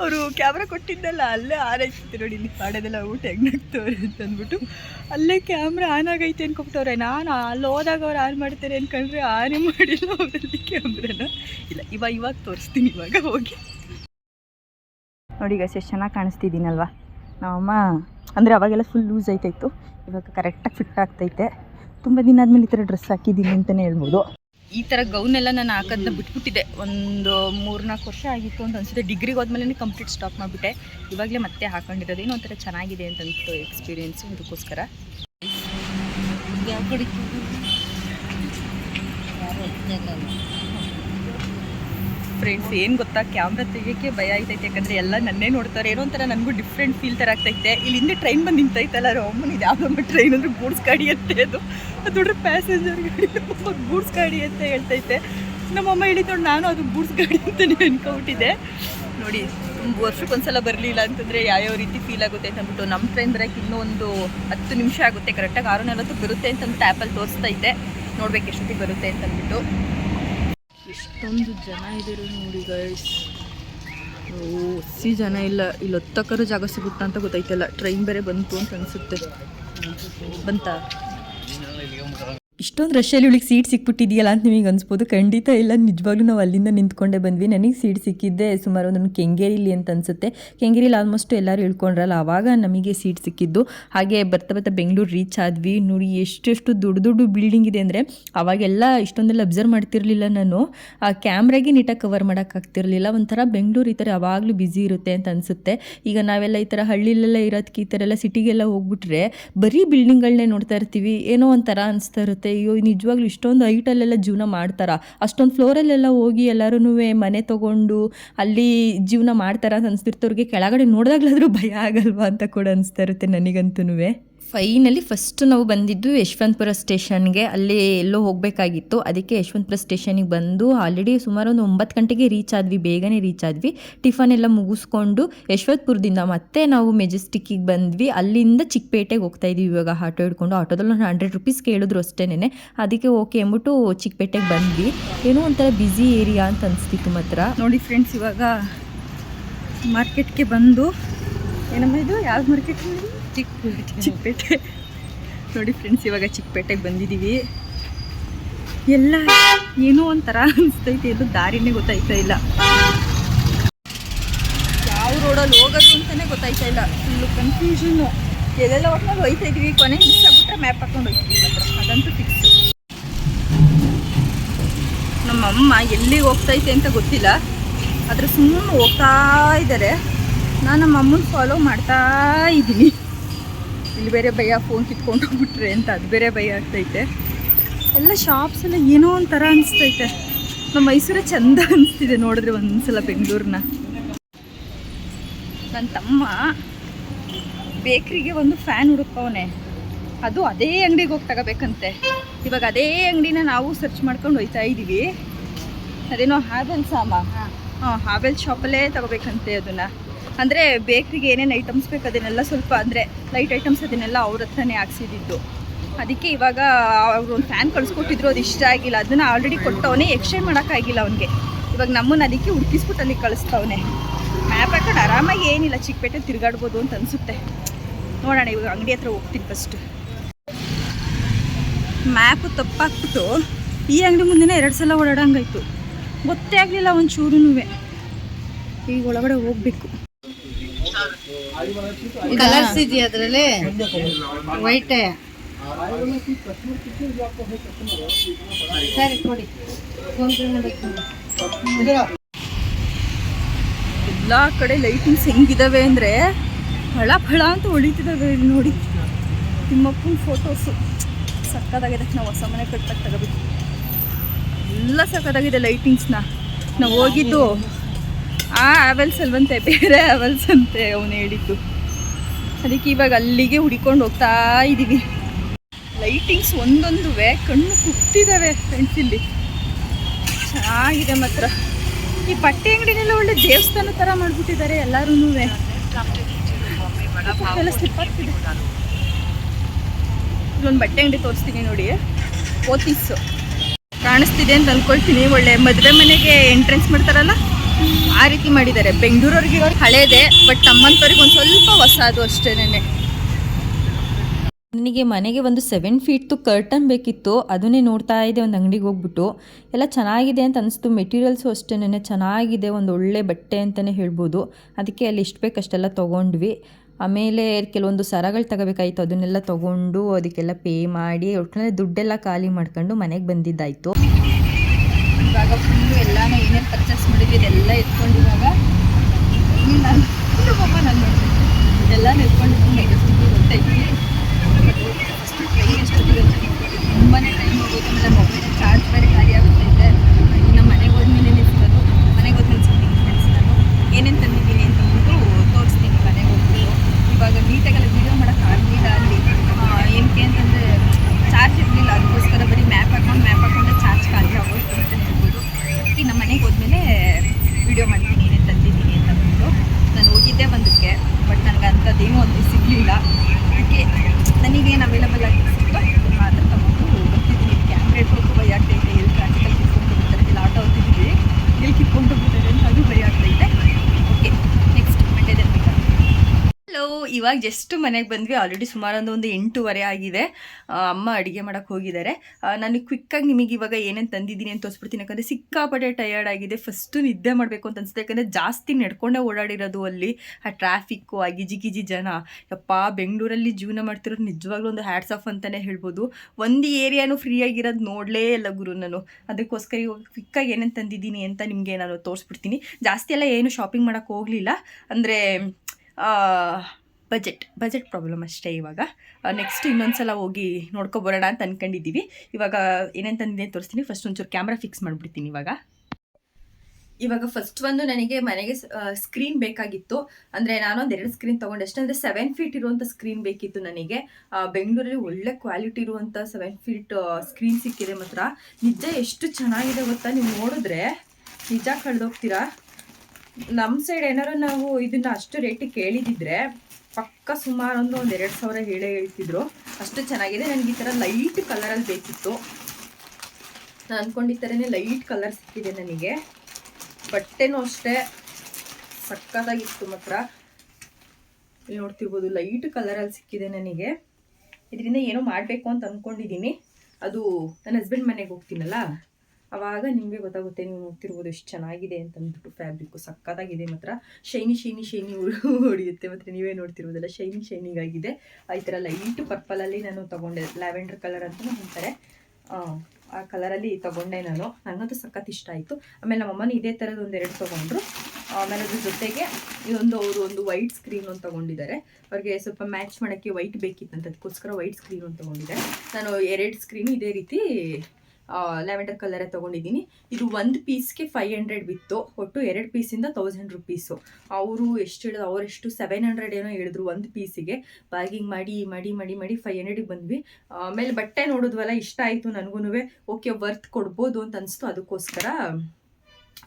ಅವರು ಕ್ಯಾಮ್ರಾ ಕೊಟ್ಟಿದ್ದಲ್ಲ, ಅಲ್ಲೇ ಆಯ್ತಿತ್ತು ನೋಡಿ, ಇಲ್ಲಿ ಪಾಡೋದೆಲ್ಲ ಊಟ ಹೆಂಗೆ ನಗ್ತವ್ರೆ ಅಂತ ಅಂದ್ಬಿಟ್ಟು. ಅಲ್ಲೇ ಕ್ಯಾಮ್ರಾ ಆನ್ ಆಗೈತೆ ಅನ್ಕೊಬಿಟ್ಟವ್ರೆ. ನಾನು ಅಲ್ಲಿ ಹೋದಾಗ ಅವ್ರು ಆನ್ ಮಾಡ್ತಾರೆ ಅನ್ಕೊಂಡ್ರೆ ಆನೇ ಮಾಡಿಲ್ಲ ಅವರಲ್ಲಿ ಕ್ಯಾಮ್ರಾನ ಇಲ್ಲ ಇವಾಗ ಇವಾಗ ತೋರಿಸ್ತೀನಿ, ಇವಾಗ ಹೋಗಿ. ನೋಡಿ ಈಗ ಎಷ್ಟು ಚೆನ್ನಾಗಿ ಕಾಣಿಸ್ತಿದ್ದೀನಲ್ವಾ ನಮ್ಮಮ್ಮ, ಅಂದರೆ ಅವಾಗೆಲ್ಲ ಫುಲ್ ಲೂಸ್ ಆಯ್ತಾಯಿತ್ತು ಇವಾಗ ಕರೆಕ್ಟಾಗಿ ಫಿಟ್ ಆಗ್ತೈತೆ. ತುಂಬ ದಿನ ಆದಮೇಲೆ ಈ ಥರ ಡ್ರೆಸ್ ಹಾಕಿದ್ದೀನಿ ಅಂತಲೇ ಹೇಳ್ಬೋದು. ಈ ಥರ ಗೌನೆಲ್ಲ ನಾನು ಹಾಕೋದನ್ನ ಬಿಟ್ಬಿಟ್ಟಿದ್ದೆ. ಒಂದು ಮೂರ್ನಾಲ್ಕು ವರ್ಷ ಆಗಿತ್ತು ಅಂತ ಅನಿಸುತ್ತೆ. ಡಿಗ್ರಿಗೆ ಹೋದ್ಮೇಲೆ ಕಂಪ್ಲೀಟ್ ಸ್ಟಾಪ್ ಮಾಡಿಬಿಟ್ಟೆ. ಇವಾಗಲೇ ಮತ್ತೆ ಹಾಕೊಂಡಿರೋದು. ಏನೋ ಒಂಥರ ಚೆನ್ನಾಗಿದೆ ಅಂತ ಎಕ್ಸ್ಪೀರಿಯೆನ್ಸು ಅದಕ್ಕೋಸ್ಕರ ಯಾವ ಕಡೆ ಫ್ರೆಂಡ್ಸ್ ಏನು ಗೊತ್ತಾ? ಕ್ಯಾಮ್ರಾ ತೆಗಿಯೋಕ್ಕೆ ಭಯ ಆಯ್ತೈತೆ ಯಾಕಂದರೆ ಎಲ್ಲ ನನ್ನೇ ನೋಡ್ತಾರೆ. ಏನೋ ಒಂಥರ ನನಗೂ ಡಿಫ್ರೆಂಟ್ ಫೀಲ್ ಥರ ಆಗ್ತೈತೆ. ಇಲ್ಲಿ ಹಿಂದೆ ಟ್ರೈನ್ ಬಂದು ನಿಂತೈತಲ್ಲ ಅಮ್ಮನ ಇದು. ಯಾವುದಮ್ಮ ಟ್ರೈನ್ ಅಂದ್ರೆ ಗೂಡ್ಸ್ ಗಾಡಿ ಅಂತೆ ಅದು. ಅದು ನೋಡ್ರೆ ಪ್ಯಾಸೆಂಜರ್ ಗಾಡಿ ಗೂಡ್ಸ್ ಗಾಡಿ ಅಂತ ಹೇಳ್ತೈತೆ. ನಮ್ಮಮ್ಮ ಹೇಳಿದ್ ನೋಡಿ, ನಾನು ಅದು ಗೂಡ್ಸ್ ಗಾಡಿ ಅಂತಲೇ ಅನ್ಕೊಬಿಟ್ಟಿದೆ ನೋಡಿ ತುಂಬ ವರ್ಷಕ್ಕೊಂದ್ಸಲ ಬರಲಿಲ್ಲ ಅಂತಂದರೆ ಯಾವ್ಯಾವ ರೀತಿ ಫೀಲ್ ಆಗುತ್ತೆ ಅಂತ ಅಂದ್ಬಿಟ್ಟು ನಮ್ಮ ಟ್ರೈನ್ ಬರೋಕ್ಕೆ ಇನ್ನೂ ಒಂದು ಹತ್ತು ನಿಮಿಷ ಆಗುತ್ತೆ. ಕರೆಕ್ಟಾಗಿ ಆರು ನಲವತ್ತು ಬರುತ್ತೆ ಅಂತಂದ್ಬಿಟ್ಟು ಆ್ಯಪಲ್ಲಿ ತೋರಿಸ್ತೈತೆ ನೋಡ್ಬೇಕು ಎಷ್ಟೊತ್ತಿಗೆ ಬರುತ್ತೆ ಅಂತ ಅಂದ್ಬಿಟ್ಟು. ಎಷ್ಟೊಂದು ಜನ ಇದ್ದೀರಿ ನೋಡಿ ಗೈಸ್ ಓ ಜನ ಇಲ್ಲ. ಇಲ್ಲಿ ಹೊತ್ತಕ್ಕರೂ ಜಾಗ ಸಿಗುತ್ತಾ ಅಂತ ಗೊತ್ತಾಯ್ತಲ್ಲ. ಟ್ರೈನ್ ಬೇರೆ ಬಂತು ಅಂತ ಅನಿಸುತ್ತೆ. ಬಂತಾ? ಇಷ್ಟೊಂದು ರಷ್ಯಲ್ಲಿ ಇವಳಿಗೆ ಸೀಟ್ ಸಿಕ್ಬಿಟ್ಟಿದೆಯಲ್ಲ ಅಂತ ನಿಮಗೆ ಅನಿಸ್ಬೋದು? ಖಂಡಿತ ಇಲ್ಲ. ನಿಜವಾಗ್ಲೂ ನಾವು ಅಲ್ಲಿಂದ ನಿಂತ್ಕೊಂಡೇ ಬಂದ್ವಿ. ನನಗೆ ಸೀಟ್ ಸಿಕ್ಕಿದ್ದೆ. ಸುಮಾರು ಒಂದು ಕೆಂಗೇರಿಲಿ ಅಂತ ಅನ್ಸುತ್ತೆ. ಕೆಂಗೇರಿಲಿ ಆಲ್ಮೋಸ್ಟ್ ಎಲ್ಲರೂ ಇಳ್ಕೊಂಡ್ರಲ್ಲ ಆವಾಗ ನಮಗೆ ಸೀಟ್ ಸಿಕ್ಕಿದ್ದು. ಹಾಗೆ ಬರ್ತಾ ಬರ್ತಾ ಬೆಂಗಳೂರು ರೀಚ್ ಆದ್ವಿ. ನೋಡಿ ಎಷ್ಟೆಷ್ಟು ದೊಡ್ಡ ದೊಡ್ಡ ಬಿಲ್ಡಿಂಗ್ ಇದೆ ಅಂದರೆ ಅವಾಗೆಲ್ಲ ಇಷ್ಟೊಂದೆಲ್ಲ ಅಬ್ಸರ್ವ್ ಮಾಡ್ತಿರ್ಲಿಲ್ಲ ನಾನು. ಆ ಕ್ಯಾಮ್ರಾಗೆ ನೀಟಾಗಿ ಕವರ್ ಮಾಡೋಕ್ಕಾಗ್ತಿರ್ಲಿಲ್ಲ ಒಂಥರ ಬೆಂಗಳೂರು ಈ ಥರ ಯಾವಾಗಲೂ ಬ್ಯುಸಿ ಇರುತ್ತೆ ಅಂತ ಅನಿಸುತ್ತೆ. ಈಗ ನಾವೆಲ್ಲ ಈ ಥರ ಹಳ್ಳಿಲೆಲ್ಲ ಇರೋದಕ್ಕೆ ಈ ಥರ ಎಲ್ಲ ಸಿಟಿಗೆಲ್ಲ ಹೋಗ್ಬಿಟ್ರೆ ಬರೀ ಬಿಲ್ಡಿಂಗ್ಗಳನ್ನೇ ನೋಡ್ತಾ ಇರ್ತೀವಿ. ಏನೋ ಒಂಥರ ಅನಿಸ್ತಾ ಇರುತ್ತೆ. ಅಯ್ಯೋ ನಿಜವಾಗ್ಲೂ ಇಷ್ಟೊಂದು ಹೈಟಲ್ಲೆಲ್ಲ ಜೀವನ ಮಾಡ್ತಾರಾ? ಅಷ್ಟೊಂದು ಫ್ಲೋರಲ್ಲೆಲ್ಲ ಹೋಗಿ ಎಲ್ಲರೂ ಮನೆ ತಗೊಂಡು ಅಲ್ಲಿ ಜೀವನ ಮಾಡ್ತಾರ ಅಂತ ಅನಿಸ್ತಿರ್ತವ್ರಿಗೆ ಕೆಳಗಡೆ ನೋಡಿದಾಗ್ಲಾದ್ರೂ ಭಯ ಆಗಲ್ವಾ ಅಂತ ಕೂಡ ಅನಿಸ್ತಾ ಇರುತ್ತೆ ನನಗಂತೂ ಫೈನಲಿ ಫಸ್ಟ್ ನಾವು ಬಂದಿದ್ದು ಯಶವಂತಪುರ ಸ್ಟೇಷನ್ಗೆ. ಅಲ್ಲಿ ಎಲ್ಲೋ ಹೋಗಬೇಕಾಗಿತ್ತು. ಅದಕ್ಕೆ ಯಶವಂತಪುರ ಸ್ಟೇಷನಿಗೆ ಬಂದು ಆಲ್ರೆಡಿ ಸುಮಾರು ಒಂದು ಒಂಬತ್ತು ಗಂಟೆಗೆ ರೀಚ್ ಆದ್ವಿ, ಬೇಗನೆ ರೀಚ್ ಆದ್ವಿ. ಟಿಫನ್ ಎಲ್ಲ ಮುಗಿಸ್ಕೊಂಡು ಯಶವಂತಪುರದಿಂದ ಮತ್ತೆ ನಾವು ಮೆಜೆಸ್ಟಿಕ್ಕಿಗೆ ಬಂದ್ವಿ. ಅಲ್ಲಿಂದ ಚಿಕ್ಕಪೇಟೆಗೆ ಹೋಗ್ತಾ ಇದ್ವಿ ಇವಾಗ ಆಟೋ ಹಿಡ್ಕೊಂಡು. ಆಟೋದಲ್ಲಿ ಒಂದು ಹಂಡ್ರೆಡ್ ರುಪೀಸ್ ಕೇಳಿದ್ರು ಅಷ್ಟೇನೆ ಅದಕ್ಕೆ ಓಕೆ ಅಂದ್ಬಿಟ್ಟು ಚಿಕ್ಕಪೇಟೆಗೆ ಬಂದ್ವಿ. ಏನೋ ಒಂಥರ ಬ್ಯುಸಿ ಏರಿಯಾ ಅಂತ ಅನಿಸ್ತಿತ್ತು ಮಾತ್ರ. ನೋಡಿ ಫ್ರೆಂಡ್ಸ್ ಇವಾಗ ಮಾರ್ಕೆಟ್ಗೆ ಬಂದು ಏನಮ್ಮ ಇದು? ಯಾವ ಮಾರ್ಕೆಟ್ ಚಿಕ್ಕಪೇಟೆ ನೋಡಿ ಫ್ರೆಂಡ್ಸ್ ಇವಾಗ ಚಿಕ್ಕಪೇಟೆಗೆ ಬಂದಿದ್ದೀವಿ ಎಲ್ಲ ಏನೋ ಒಂಥರ ಅನಿಸ್ತೈತೆ ಇದು ದಾರಿನೇ ಗೊತ್ತಾಯ್ತಾ ಇಲ್ಲ. ಯಾವ ರೋಡಲ್ಲಿ ಹೋಗೋದು ಅಂತಲೇ ಗೊತ್ತಾಯ್ತಾ ಇಲ್ಲ. ಫುಲ್ಲು ಕನ್ಫ್ಯೂಷನ್ನು ಎಲ್ಲೆಲ್ಲ ಒಟ್ನಲ್ಲಿ ಹೋಯ್ತಾ ಇದ್ವಿ, ಕೊನೆ ಮಿಸ್ ಆಗ್ಬಿಟ್ರೆ ಮ್ಯಾಪ್ ಹಾಕೊಂಡು ಹೋಗ್ತೀವಿ ಅದಂತೂ ಫಿಕ್ಸ್ ನಮ್ಮಮ್ಮ ಎಲ್ಲಿಗೆ ಹೋಗ್ತೈತೆ ಅಂತ ಗೊತ್ತಿಲ್ಲ. ಆದರೆ ಸುಮ್ಮನೆ ಹೋಗ್ತಾ ಇದ್ದಾರೆ. ನಾನು ನಮ್ಮ ಅಮ್ಮನ ಫಾಲೋ ಮಾಡ್ತಾ ಇದ್ದೀನಿ. ಇಲ್ಲಿ ಬೇರೆ ಭಯ ಫೋನ್ ಕಿತ್ಕೊಂಡು ಹೋಗ್ಬಿಟ್ರೆ ಅಂತ ಅದು ಬೇರೆ ಭಯ ಆಗ್ತೈತೆ. ಎಲ್ಲ ಶಾಪ್ಸ್ ಎಲ್ಲ ಏನೋ ಒಂಥರ ಅನಿಸ್ತೈತೆ. ನಮ್ಮ ಮೈಸೂರೇ ಚಂದ ಅನಿಸ್ತಿದೆ ನೋಡಿದ್ರೆ ಒಂದ್ಸಲ ಬೆಂಗಳೂರನ್ನ ನನ್ನ ತಮ್ಮ ಬೇಕ್ರಿಗೆ ಒಂದು ಫ್ಯಾನ್ ಹುಡುಕವನೆ ಅದು ಅದೇ ಅಂಗಡಿಗೆ ಹೋಗಿ ತಗೋಬೇಕಂತೆ. ಇವಾಗ ಅದೇ ಅಂಗಡಿನ ನಾವು ಸರ್ಚ್ ಮಾಡ್ಕೊಂಡು ಹೋಯ್ತಾ ಇದ್ದೀವಿ ಅದೇನೋ ಹಾವೆಲ್ ಸಾಮ. ಹಾಂ. ಹಾವೆಲ್ ಶಾಪಲ್ಲೇ ತಗೋಬೇಕಂತೆ ಅದನ್ನು. ಅಂದರೆ ಬೇಕ್ರಿಗೆ ಏನೇನು ಐಟಮ್ಸ್ ಬೇಕು ಅದನ್ನೆಲ್ಲ ಸ್ವಲ್ಪ ಅಂದರೆ ಲೈಟ್ ಐಟಮ್ಸ್ ಅದನ್ನೆಲ್ಲ ಅವ್ರ ಹತ್ರನೇ ಹಾಕ್ಸಿದ್ದಿದ್ದು ಅದಕ್ಕೆ ಇವಾಗ ಅವ್ರು ಒಂದು ಫ್ಯಾನ್ ಕಳಿಸ್ಕೊಟ್ಟಿದ್ರು, ಅದು ಇಷ್ಟ ಆಗಿಲ್ಲ. ಅದನ್ನು ಆಲ್ರೆಡಿ ಕೊಟ್ಟವನೇ ಎಕ್ಸ್ಚೇಂಜ್ ಮಾಡೋಕ್ಕಾಗಿಲ್ಲ ಅವನಿಗೆ. ಇವಾಗ ನಮ್ಮನ್ನು ಅದಕ್ಕೆ ಹುಡುಕಿಸ್ಬಿಟ್ಟು ಅಲ್ಲಿ ಕಳಿಸ್ತವನೆ. ಮ್ಯಾಪ್ ಹಾಕೊಂಡು ಆರಾಮಾಗಿ ಏನಿಲ್ಲ ಚಿಕ್ಕಪೇಟೆ ತಿರುಗಾಡ್ಬೋದು ಅಂತ ಅನಿಸುತ್ತೆ. ನೋಡೋಣ, ಇವಾಗ ಅಂಗಡಿ ಹತ್ರ ಹೋಗ್ತೀನಿ ಫಸ್ಟು ಮ್ಯಾಪು ತಪ್ಪಾಕ್ಬಿಟ್ಟು ಈ ಅಂಗಡಿ ಮುಂದೆನೇ ಎರಡು ಸಲ ಓಡಾಡೋಂಗಾಯ್ತು. ಗೊತ್ತೇ ಆಗಲಿಲ್ಲ ಒಂದು ಚೂರುನೂ ಈಗ ಒಳಗಡೆ ಹೋಗ್ಬೇಕು. ಕಲರ್ಸ್ ಇದೆಯಾ ಅದರಲ್ಲಿ? ವೈಟ್ ಸರಿ, ಕೊಡಿ. ಎಲ್ಲ ಕಡೆ ಲೈಟಿಂಗ್ಸ್ ಹೆಂಗಿದಾವೆ ಅಂದರೆ ಫಳ ಫಳ ಅಂತ ಹೊಳಿತಿದ್ದಾವೆ ಇಲ್ಲಿ ನೋಡಿ. ತಿಮ್ಮಪ್ಪನ ಫೋಟೋಸು ಸಕ್ಕದಾಗಿದೆ ನಾವು ಹೊಸ ಮನೆ ಕಟ್ಟಾಗ ತಗೋಬೇಕು. ಎಲ್ಲ ಸಕ್ಕದಾಗಿದೆ ಲೈಟಿಂಗ್ಸ್ನ ನಾವು ಹೋಗಿದ್ದು ಆ ಆವೆಲ್ಸ್ ಅಲ್ವಂತೆ ಬೇರೆ ಆವೆಲ್ಸ್ ಅಂತೆ ಅವನು ಹೇಳಿದ್ದು. ಅದಕ್ಕೆ ಇವಾಗ ಅಲ್ಲಿಗೆ ಹುಡಿಕೊಂಡು ಹೋಗ್ತಾ ಇದ್ದೀವಿ. ಲೈಟಿಂಗ್ಸ್ ಒಂದೊಂದುವೆ ಕಣ್ಣು ಕುಗ್ತಿದ್ದಾವೆ ಫ್ರೆಂಡ್ಸ್ ಇಲ್ಲಿ. ಚೆನ್ನಾಗಿದೆ ಮಾತ್ರ. ಈ ಬಟ್ಟೆ ಅಂಗಡಿನೆಲ್ಲ ಒಳ್ಳೆ ದೇವಸ್ಥಾನ ಥರ ಮಾಡಿಬಿಟ್ಟಿದ್ದಾರೆ ಎಲ್ಲರೂ ಎಲ್ಲ ಇಲ್ಲೊಂದು ಬಟ್ಟೆ ಅಂಗಡಿ ತೋರಿಸ್ತೀನಿ ನೋಡಿ. ಓತೀಸು ಕಾಣಿಸ್ತಿದೆ ಅಂತ ಅಂದ್ಕೊಳ್ತೀನಿ ಒಳ್ಳೆ ಮದುವೆ ಮನೆಗೆ ಎಂಟ್ರೆನ್ಸ್ ಮಾಡ್ತಾರಲ್ಲ? ಆ ರೀತಿ ಮಾಡಿದ್ದಾರೆ. ಬೆಂಗಳೂರವ್ರಿಗೆ ಇರೋ ಹಳೇದೆ ಬಟ್ ನಮ್ಮಂಥವ್ರಿಗೆ ಒಂದು ಸ್ವಲ್ಪ ಹೊಸದು ಅಷ್ಟೇನೆ ನನಗೆ ಮನೆಗೆ ಒಂದು ಸೆವೆನ್ ಫೀಟ್ದು ಕರ್ಟನ್ ಬೇಕಿತ್ತು, ಅದನ್ನೇ ನೋಡ್ತಾ ಇದೆ ಒಂದು ಅಂಗಡಿಗೆ ಹೋಗ್ಬಿಟ್ಟು. ಎಲ್ಲ ಚೆನ್ನಾಗಿದೆ ಅಂತ ಅನಿಸ್ತು ಮೆಟೀರಿಯಲ್ಸು ಅಷ್ಟೇನೆ ಚೆನ್ನಾಗಿದೆ, ಒಂದು ಒಳ್ಳೆ ಬಟ್ಟೆ ಅಂತಲೇ ಹೇಳ್ಬೋದು. ಅದಕ್ಕೆ ಅಲ್ಲಿ ಎಷ್ಟು ಬೇಕು ಅಷ್ಟೆಲ್ಲ ತೊಗೊಂಡ್ವಿ. ಆಮೇಲೆ ಕೆಲವೊಂದು ಸರಗಳು ತಗೋಬೇಕಾಯಿತು, ಅದನ್ನೆಲ್ಲ ತೊಗೊಂಡು ಅದಕ್ಕೆಲ್ಲ ಪೇ ಮಾಡಿ ಒಟ್ಟಿನಲ್ಲಿ ದುಡ್ಡೆಲ್ಲ ಖಾಲಿ ಮಾಡ್ಕೊಂಡು ಮನೆಗೆ ಬಂದಿದ್ದಾಯಿತು. ಇವಾಗ ಫುಲ್ಲು ಎಲ್ಲಾನು ಏನೇನು ಪರ್ಚೇಸ್ ಮಾಡಿದ್ವಿ ಇದೆಲ್ಲ ಎತ್ಕೊಂಡು ಇವಾಗ ನಾನು ಇಲ್ಲಿ ಪಾಪ ನಾನು ಎಲ್ಲಾನು ಎತ್ಕೊಂಡು ಎಷ್ಟು ಗೊತ್ತಾಯ್ತು ಎಷ್ಟೊತ್ತಿಗೆ ತುಂಬಾ ಟೈಮ್ ಹೋಗೋದು ಆಮೇಲೆ ಮೊಬೈಲ್ ಚಾರ್ಜ್ ಬೇರೆ ಖಾಲಿ ಆಗುತ್ತೈತೆ ಇನ್ನು ಮನೆಗೆ ಹೋದ್ಮೇಲೆ ನಿಲ್ಸೋದು ಮನೆಗೆ ಹೋದ್ಮೇಲೆ ಸಿಗ್ತೀನಿ ಫ್ರೆಂಡ್ಸ್ ನಾನು ಏನೇನು ತಂದಿದ್ದೀನಿ ಅಂತ ಅಂದ್ಬಿಟ್ಟು ತೋರಿಸ್ತೀನಿ ಮನೆಗೆ ಹೋಗ್ಬಿಟ್ಟು. ಇವಾಗ ನೀಟಾಗೆಲ್ಲ ವೀಡಿಯೋ ಮಾಡೋಕೆ ಆಗಲಿಲ್ಲ ಅಲ್ಲಿ. ಏನಕ್ಕೆ ಅಂತಂದರೆ ಚಾರ್ಜ್ ಇರಲಿಲ್ಲ. ಅದಕ್ಕೋಸ್ಕರ ಬರೀ ಮ್ಯಾಪ್ ಹಾಕೊಂಡು ಮ್ಯಾಪ್ ಹಾಕೊಂಡ್ರೆ ಚಾರ್ಜ್ ಖಾಲಿ ಆಗೋಯ್ತು ಅಂತ ಹೇಳ್ಬೋದು ಅದಕ್ಕೆ ನಮ್ಮ ಮನೆಗೆ ಹೋದ್ಮೇಲೆ ವಿಡಿಯೋ ಮಾಡ್ತೀನಿ ಏನೇನು ತಂದಿದ್ದೀನಿ ಅಂತ ಅಂದ್ಬಿಟ್ಟು ನಾನು ಹೋಗಿದ್ದೆ ಒಂದಕ್ಕೆ ಬಟ್ ನನಗೆ ಅಂಥದ್ದೇನೂ ಒಂದು ಸಿಗಲಿಲ್ಲ ಅದಕ್ಕೆ ನನಗೇನು ಅವೈಲಬಲ್ ಆಗಿ ಸಿಕ್ತು ಅದನ್ನ ಮಾತ್ರ ತಗೊಂಡು ಬರ್ತಿದ್ದೀನಿ ಕ್ಯಾಮ್ರಾ ಇಟ್ಕೊಂಡು ಭಯ ಆಗ್ತೈತೆ ಎಲ್ಲಿ ಪ್ರಾಕ್ಟಿಕಲ್ ಕಿತ್ಕೊಂಡು ಬರ್ತಾರೆ ಇಲ್ಲಿ ಆಟೋ ಹೋಗ್ತಿದ್ದೀವಿ ಎಲ್ಲಿ ಕಿತ್ಕೊಂಡು ಬರ್ತಾರೆ ಅಂತ ಅದು ಭಯ ಆಗ್ತೈತೆ ಓಕೆ ನೆಕ್ಸ್ಟ್ ಮಂಡ್ಯದಲ್ಲಿ ಬೇಕಾಗುತ್ತೆ ಹಲೋ ಇವಾಗ ಜಸ್ಟ್ ಮನೆಗೆ ಬಂದ್ವಿ ಆಲ್ರೆಡಿ ಸುಮಾರು ಒಂದು ಎಂಟೂವರೆ ಆಗಿದೆ. ಅಮ್ಮ ಅಡುಗೆ ಮಾಡೋಕ್ಕೆ ಹೋಗಿದ್ದಾರೆ. ನಾನು ಕ್ವಿಕ್ಕಾಗಿ ನಿಮಗೆ ಇವಾಗ ಏನೇನು ತಂದಿದ್ದೀನಿ ಅಂತ ತೋರಿಸ್ಬಿಡ್ತೀನಿ. ಯಾಕಂದರೆ ಸಿಕ್ಕಾಪಟ್ಟೆ ಟಯರ್ಡ್ ಆಗಿದೆ. ಫಸ್ಟು ನಿದ್ದೆ ಮಾಡಬೇಕು ಅಂತ ಅನಿಸುತ್ತೆ. ಯಾಕಂದರೆ ಜಾಸ್ತಿ ನಡ್ಕೊಂಡೇ ಓಡಾಡಿರೋದು ಅಲ್ಲಿ. ಆ ಟ್ರಾಫಿಕ್ಕು ಆ ಗಿಜಿ ಗಿಜಿ ಜನ. ಯಪ್ಪ, ಬೆಂಗಳೂರಲ್ಲಿ ಜೀವನ ಮಾಡ್ತಿರೋದು ನಿಜವಾಗ್ಲೂ ಒಂದು ಹ್ಯಾಟ್ಸ್ ಆಫ್ ಅಂತಲೇ ಹೇಳ್ಬೋದು. ಒಂದು ಏರಿಯಾನು ಫ್ರೀ ಆಗಿರೋದು ನೋಡಲೇ ಇಲ್ಲ ಗುರು ನಾನು. ಅದಕ್ಕೋಸ್ಕರ ಇವಾಗ ಕ್ವಿಕ್ಕಾಗಿ ಏನೇನು ತಂದಿದ್ದೀನಿ ಅಂತ ನಿಮಗೆ ನಾನು ತೋರಿಸ್ಬಿಡ್ತೀನಿ. ಜಾಸ್ತಿ ಎಲ್ಲ ಏನು ಶಾಪಿಂಗ್ ಮಾಡೋಕ್ಕೆ ಹೋಗಲಿಲ್ಲ. ಅಂದರೆ ಬಜೆಟ್ ಬಜೆಟ್ ಪ್ರಾಬ್ಲಮ್ ಅಷ್ಟೇ ಇವಾಗ. ನೆಕ್ಸ್ಟ್ ಇನ್ನೊಂದು ಸಲ ಹೋಗಿ ನೋಡ್ಕೊಬರೋಣ ಅಂತ ಅಂದ್ಕೊಂಡಿದ್ದೀವಿ ಇವಾಗ ಏನಂತಂದಿದೆ ತಂದಿದೆ ತೋರಿಸ್ತೀನಿ. ಫಸ್ಟ್ ಒಂಚೂರು ಕ್ಯಾಮ್ರಾ ಫಿಕ್ಸ್ ಮಾಡಿಬಿಡ್ತೀನಿ ಇವಾಗ. ಇವಾಗ ಫಸ್ಟ್ ಒಂದು ನನಗೆ ಮನೆಗೆ ಸ್ಕ್ರೀನ್ ಬೇಕಾಗಿತ್ತು. ಅಂದರೆ ನಾನೊಂದು ಎರಡು ಸ್ಕ್ರೀನ್ ತೊಗೊಂಡೆ. ಅಷ್ಟೇ ಅಂದರೆ ಸೆವೆನ್ ಫೀಟ್ ಇರುವಂಥ ಸ್ಕ್ರೀನ್ ಬೇಕಿತ್ತು ನನಗೆ. ಬೆಂಗಳೂರಲ್ಲಿ ಒಳ್ಳೆ ಕ್ವಾಲಿಟಿ ಇರುವಂಥ ಸೆವೆನ್ ಫೀಟ್ ಸ್ಕ್ರೀನ್ ಸಿಕ್ಕಿದೆ ಮಾತ್ರ. ನಿಜ ಎಷ್ಟು ಚೆನ್ನಾಗಿದೆ ಗೊತ್ತಾ? ನೀವು ನೋಡಿದ್ರೆ ನಿಜ ಕಳೆದೋಗ್ತೀರಾ? ನಮ್ಮ ಸೈಡ್ ಏನಾರು ನಾವು ಇದನ್ನ ಅಷ್ಟು ರೇಟಿಗೆ ಕೇಳಿದಿದ್ರೆ ಪಕ್ಕ ಸುಮಾರು ಒಂದು ಒಂದು ಎರಡು ಸಾವಿರ ಹೇಳೇ ಹೇಳ್ತಿದ್ರು. ಅಷ್ಟು ಚೆನ್ನಾಗಿದೆ. ನನಗೆ ಈ ಥರ ಲೈಟ್ ಕಲರಲ್ಲಿ ಬೇಕಿತ್ತು. ನಾನು ಅಂದ್ಕೊಂಡಿದ್ದ ಥರನೇ ಲೈಟ್ ಕಲರ್ ಸಿಕ್ಕಿದೆ ನನಗೆ. ಬಟ್ಟೆನೂ ಅಷ್ಟೇ. ಸಕ್ಕತ್ತಾಗಿತ್ತು ಮಾತ್ರ. ಇಲ್ಲಿ ನೋಡ್ತಿರ್ಬೋದು ಲೈಟ್ ಕಲರಲ್ಲಿ ಸಿಕ್ಕಿದೆ ನನಗೆ. ಇದರಿಂದ ಏನೋ ಮಾಡಬೇಕು ಅಂತ ಅಂದ್ಕೊಂಡಿದ್ದೀನಿ ಅದು ನನ್ನ ಹಸ್ಬೆಂಡ್ ಮನೆಗೆ ಹೋಗ್ತೀನಲ್ಲ? ಅವಾಗ ನಿಮಗೆ ಗೊತ್ತಾಗುತ್ತೆ ನೀವು ನೋಡ್ತಿರ್ಬೋದು ಎಷ್ಟು ಚೆನ್ನಾಗಿದೆ ಅಂತ ಅಂದ್ಬಿಟ್ಟು ಫ್ಯಾಬ್ರಿಕ್ಕು ಸಕ್ಕತ್ತಾಗಿದೆ ಮಾತ್ರ. ಶೈನಿ ಶೈನಿ ಶೈನಿ ಹೊಡಿಯುತ್ತೆ ಮತ್ತು ನೀವೇ ನೋಡ್ತಿರ್ಬೋದಲ್ಲ ಶೈನಿ ಶೈನಿಂಗ್ ಆಗಿದೆ. ಈ ಥರ ಲೈಟ್ ಪರ್ಪಲಲ್ಲಿ ನಾನು ತೊಗೊಂಡೆ. ಲ್ಯಾವೆಂಡರ್ ಕಲರ್ ಅಂತಲೂ ಹೇಳ್ತಾರೆ ಆ, ಕಲರಲ್ಲಿ ತೊಗೊಂಡೆ ನಾನು. ನನಗಂತೂ ಸಖತ್ ಇಷ್ಟ ಆಯಿತು. ಆಮೇಲೆ ನಮ್ಮಮ್ಮನ ಇದೇ ಥರದ್ದು ಒಂದು ಎರಡು ತೊಗೊಂಡ್ರು. ಆಮೇಲೆ ಅದ್ರ ಜೊತೆಗೆ ಇದೊಂದು ಅವರು ಒಂದು ವೈಟ್ ಸ್ಕ್ರೀನ್ ಒಂದು ತೊಗೊಂಡಿದ್ದಾರೆ. ಅವ್ರಿಗೆ ಸ್ವಲ್ಪ ಮ್ಯಾಚ್ ಮಾಡೋಕ್ಕೆ ವೈಟ್ ಬೇಕಿತ್ತಂತ ಅದಕ್ಕೋಸ್ಕರ ವೈಟ್ ಸ್ಕ್ರೀನ್ ಒಂದು ತೊಗೊಂಡಿದ್ದಾರೆ. ನಾನು ಎರಡು ಸ್ಕ್ರೀನು ಇದೇ ರೀತಿ ಲ್ಯಾವೆಂಡರ್ ಕಲರೇ ತೊಗೊಂಡಿದ್ದೀನಿ. ಇದು ಒಂದು ಪೀಸ್ಗೆ ಫೈವ್ ಹಂಡ್ರೆಡ್ ಬಿತ್ತು. ಒಟ್ಟು ಎರಡು ಪೀಸಿಂದ ತೌಸಂಡ್ ರುಪೀಸು ಅವರು ಎಷ್ಟು ಹೇಳಿದ್ರು, ಅವರೆಷ್ಟು ಸೆವೆನ್ ಹಂಡ್ರೆಡ್ ಏನೋ ಹೇಳಿದ್ರು ಒಂದು ಪೀಸಿಗೆ. ಬಾರ್ಗಿಂಗ್ ಮಾಡಿ ಮಾಡಿ ಮಾಡಿ ಮಾಡಿ ಫೈವ್ ಹಂಡ್ರೆಡಿಗೆ ಬಂದ್ವಿ. ಆಮೇಲೆ ಬಟ್ಟೆ ನೋಡಿದ್ವಲ್ಲ, ಇಷ್ಟ ಆಯಿತು ನನಗೂ ಓಕೆ ವರ್ತ್ ಕೊಡ್ಬೋದು ಅಂತ ಅನಿಸ್ತು. ಅದಕ್ಕೋಸ್ಕರ